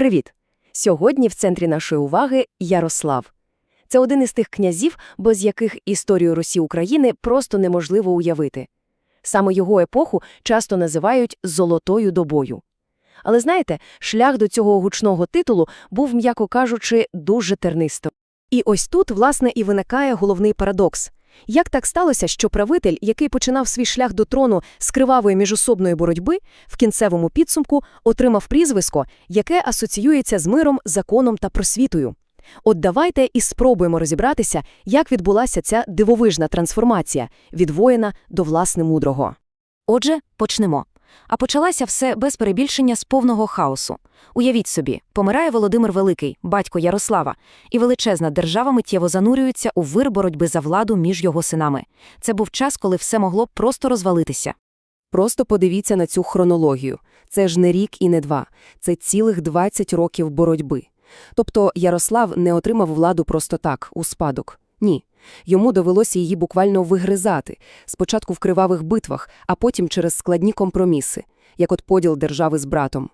Привіт! Сьогодні в центрі нашої уваги Ярослав. Це один із тих князів, без яких історію Русі України просто неможливо уявити. Саме його епоху часто називають «золотою добою». Але знаєте, шлях до цього гучного титулу був, м'яко кажучи, дуже тернисто. І ось тут, власне, і виникає головний парадокс. Як так сталося, що правитель, який починав свій шлях до трону з кривавої міжособної боротьби, в кінцевому підсумку отримав прізвисько, яке асоціюється з миром, законом та просвітою? От давайте і спробуємо розібратися, як відбулася ця дивовижна трансформація від воїна до власне мудрого. Отже, почнемо. А почалася все без перебільшення з повного хаосу. Уявіть собі, помирає Володимир Великий, батько Ярослава, і величезна держава миттєво занурюється у вир боротьби за владу між його синами. Це був час, коли все могло просто розвалитися. Просто подивіться на цю хронологію. Це ж не рік і не два. Це цілих 20 років боротьби. Тобто Ярослав не отримав владу просто так, у спадок. Ні. Йому довелося її буквально вигризати, спочатку в кривавих битвах, а потім через складні компроміси, як от поділ держави з братом.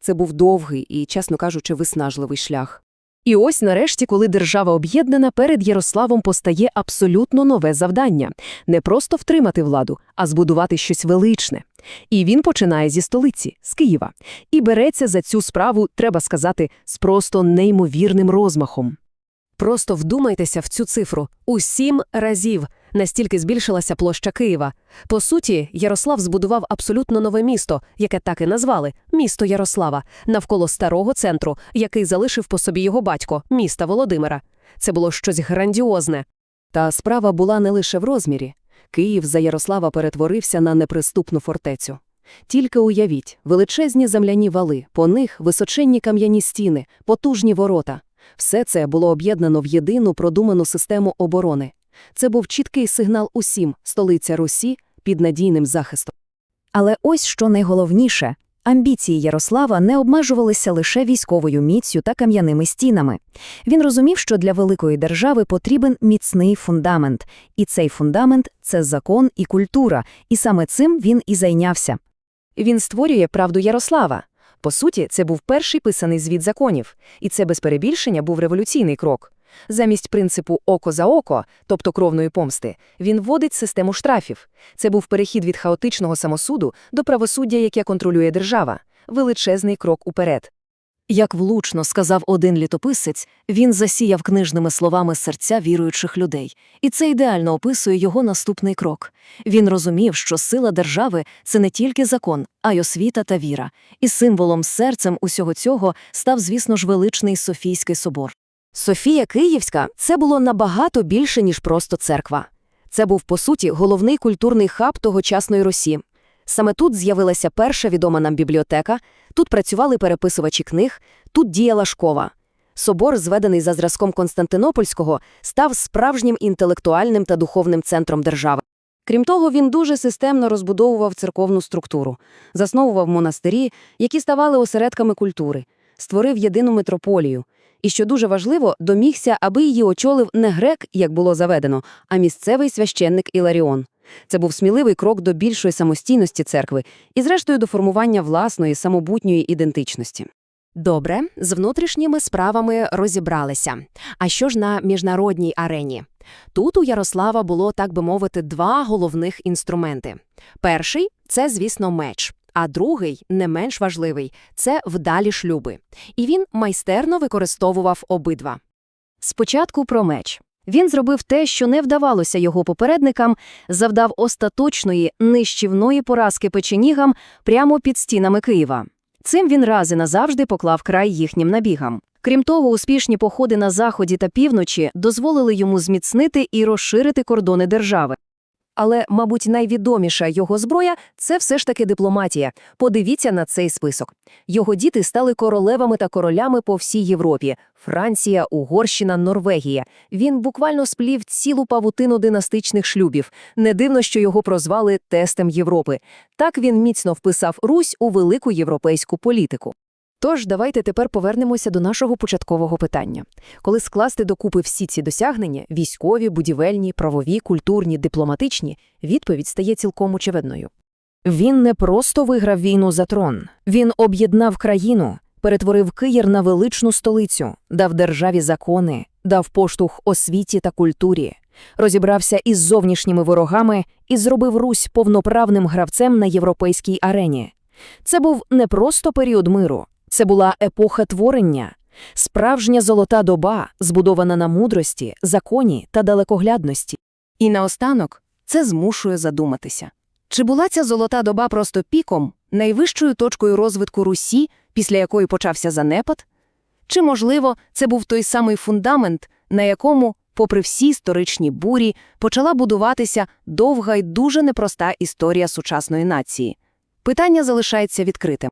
Це був довгий і, чесно кажучи, виснажливий шлях. І ось нарешті, коли держава об'єднана, перед Ярославом постає абсолютно нове завдання – не просто втримати владу, а збудувати щось величне. І він починає зі столиці, з Києва, і береться за цю справу, треба сказати, з просто неймовірним розмахом. Просто вдумайтеся в цю цифру – у сім разів настільки збільшилася площа Києва. По суті, Ярослав збудував абсолютно нове місто, яке так і назвали – місто Ярослава, навколо старого центру, який залишив по собі його батько, міста Володимира. Це було щось грандіозне. Та справа була не лише в розмірі. Київ за Ярослава перетворився на неприступну фортецю. Тільки уявіть, величезні земляні вали, по них височенні кам'яні стіни, потужні ворота. Все це було об'єднано в єдину продуману систему оборони. Це був чіткий сигнал усім – столиця Русі під надійним захистом. Але ось що найголовніше – амбіції Ярослава не обмежувалися лише військовою міцю та кам'яними стінами. Він розумів, що для великої держави потрібен міцний фундамент. І цей фундамент – це закон і культура, і саме цим він і зайнявся. Він створює правду Ярослава. По суті, це був перший писаний звіт законів, і це без перебільшення був революційний крок. Замість принципу око за око, тобто кровної помсти, він вводить систему штрафів. Це був перехід від хаотичного самосуду до правосуддя, яке контролює держава. Величезний крок уперед. Як влучно сказав один літописець, він засіяв книжними словами серця віруючих людей, і це ідеально описує його наступний крок. Він розумів, що сила держави це не тільки закон, а й освіта та віра, і символом серцем усього цього став, звісно ж, величний Софійський собор. Софія Київська це було набагато більше, ніж просто церква. Це був, по суті, головний культурний хаб тогочасної Росі. Саме тут з'явилася перша відома нам бібліотека, тут працювали переписувачі книг, тут діяла школа. Собор, зведений за зразком Константинопольського, став справжнім інтелектуальним та духовним центром держави. Крім того, він дуже системно розбудовував церковну структуру, засновував монастирі, які ставали осередками культури, створив єдину митрополію. І, що дуже важливо, домігся, аби її очолив не грек, як було заведено, а місцевий священник Іларіон. Це був сміливий крок до більшої самостійності церкви і, зрештою, до формування власної самобутньої ідентичності. Добре, з внутрішніми справами розібралися. А що ж на міжнародній арені? Тут у Ярослава було, так би мовити, два головних інструменти. Перший це, звісно, меч. А другий, не менш важливий, це вдалі шлюби. І він майстерно використовував обидва. Спочатку про меч. Він зробив те, що не вдавалося його попередникам, завдав остаточної, нищівної поразки печенігам прямо під стінами Києва. Цим він раз і назавжди поклав край їхнім набігам. Крім того, успішні походи на заході та півночі дозволили йому зміцнити і розширити кордони держави. Але, мабуть, найвідоміша його зброя це все ж таки дипломатія. Подивіться на цей список. Його діти стали королевами та королями по всій Європі: Франція, Угорщина, Норвегія. Він буквально сплів цілу павутину династичних шлюбів. Не дивно, що його прозвали тестем Європи. Так він міцно вписав Русь у велику європейську політику. Тож давайте тепер повернемося до нашого початкового питання. Коли скласти докупи всі ці досягнення військові, будівельні, правові, культурні, дипломатичні, відповідь стає цілком очевидною. Він не просто виграв війну за трон, він об'єднав країну, перетворив Київ на величну столицю, дав державі закони, дав поштовх освіті та культурі, розібрався із зовнішніми ворогами і зробив Русь повноправним гравцем на європейській арені. Це був не просто період миру, це була епоха творення, справжня золота доба, збудована на мудрості, законі та далекоглядності. І наостанок це змушує задуматися. Чи була ця золота доба просто піком, найвищою точкою розвитку Русі, після якої почався занепад? Чи, можливо, це був той самий фундамент, на якому, попри всі історичні бурі, почала будуватися довга й дуже непроста історія сучасної нації? Питання залишається відкритим.